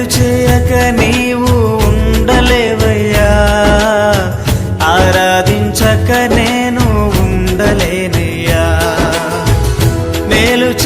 మేలు చేయక నీవు ఉండలేవయ్యా. ఆరాధించకనే